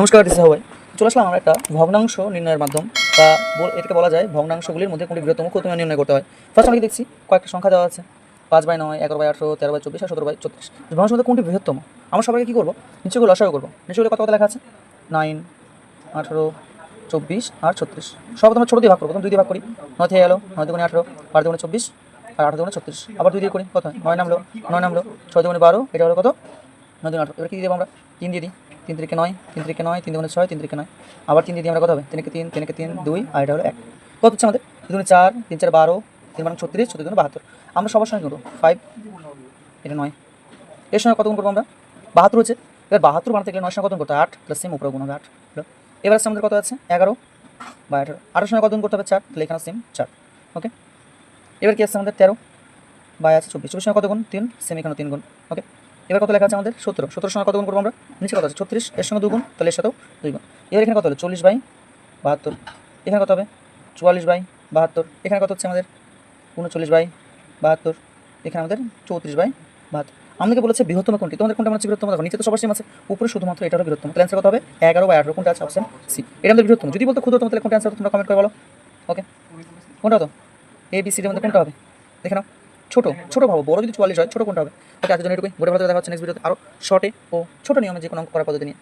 নমস্কার দিশা ভাই চলে আসলাম আমরা একটা ভগ্নাংশ নির্ণয়ের মাধ্যম বা এটাকে বলা যায় ভগ্নাংশগুলির মধ্যে কোনটি বৃহত্তম কত নির্ণয় করতে হয়। ফার্স্ট আমরা কি দেখছি, কয়েকটা সংখ্যা দেওয়া আছে। পাঁচ বাই নয়, এগারো বাই আঠারো, তেরো বাই চব্বিশ আর সতেরো বাই ছত্রিশ। ভগ্নাংশের মধ্যে কোনটি বৃহত্তম? আমরা সবাইকে কী করব? নিচেগুলো লসাগু করব। নিচেগুলো কত কথা লেখা আছে? নাইন, আঠারো, চব্বিশ আর ছত্রিশ। সব আমরা ছোটো দিয়ে ভাগ করব। প্রথম দুই দিয়ে ভাগ করি। নয় থেকে গেলো নয় দুগুণে আঠারো, বারো দুগুণে চব্বিশ আর আঠারো দুগুণে ছত্রিশ। আবার দুই দিয়ে করি, কত? নয় নামলো নয় নামলো, ছয় দুগুণে বারো, এটা হলো কত? নয় দুগুণে আঠারো এবার কী দিয়ে দেবো আমরা? তিন দিয়ে দিই। তিন তিরিকে নয়, তিন তিরিকে নয়, তিন দুগুণে ছয়, তিন তিরিকে নয়। আবার তিন দিয়ে দিই আমরা কত হবে? তিনকে তিন তিনকে তিন, দুই, আর এটা হলো এক। কত হচ্ছে আমাদের? দুগুণে চার, তিন চার বারো, তিন মানে ছত্রিশ ছত্রিশ বাহাত্তর। আমরা সবার সঙ্গে করব। ফাইভ এটা নয়। এর সঙ্গে কত গুণ করব আমরা? বাহাত্তর হচ্ছে। এবার বাহাত্তর বানাতে গেলে নয় সঙ্গে কত করতে আট প্লাস সেম উপরে গুণ হবে আট। এবার আছে আমাদের কত আছে? এগারো বা আঠারো। আঠারোর সঙ্গে কত গুণ করতে হবে? চার। তাহলে এখানে সেম চার। ওকে এবার কি আছে আমাদের? তেরো। বাই আছে চব্বিশ। চব্বিশ সঙ্গে কত গুণ? তিন। সেম এখানে তিন গুণ। ওকে এবার কত লেখা আছে আমাদের? সতেরো। সতেরোর সঙ্গে কত গুণ করব আমরা? নিচে কত আছে? ছত্রিশ। এর সঙ্গে দুগুণ, তাহলে এর সাথেও দুই গুণ। এবার এখানে কত হলো? চল্লিশ বাই বাহাত্তর। এখানে কত হবে? চুয়াল্লিশ বাই বাহাত্তর। এখানে কত হচ্ছে আমাদের? উনচল্লিশ বাই বাহাত্তর। এখানে আমাদের চৌত্রিশ বাই বাহাত্তর। আমাদেরকে বলেছে বৃহত্তম কোনটি? তোমাদের কোনটা হচ্ছে বৃহত্তম? দেখো, নিচে তো সবার সেম আছে। উপরে শুধুমাত্র এটা বৃহত্তম। তাহলে অ্যান্সার কত হবে? এগারো বা আঠারো। কোনটা আছে? অপশন সি এটা আমাদের বৃহত্তম। যদি বলতে ক্ষুদ্রতম, তাহলে কোনটা অ্যান্সার তোমরা কমেন্ট করে বলো। ওকে কোনটা হতো এ বি সির মধ্যে কোনটা হবে? দেখে নাও। ছোটো ছোটো ভাবো, বড় যদি চুয়াল্লিশ হয়, ছোটো কোনটা হবে? ওকে আজকের জন্য এটুকুই বোর্ডে ভালো দেখা হচ্ছে নেক্সট ভিডিওতে আরও শর্টে ও ছোটো নিয়মে যে কোনো অঙ্ক করার পদ্ধতি নিয়ে।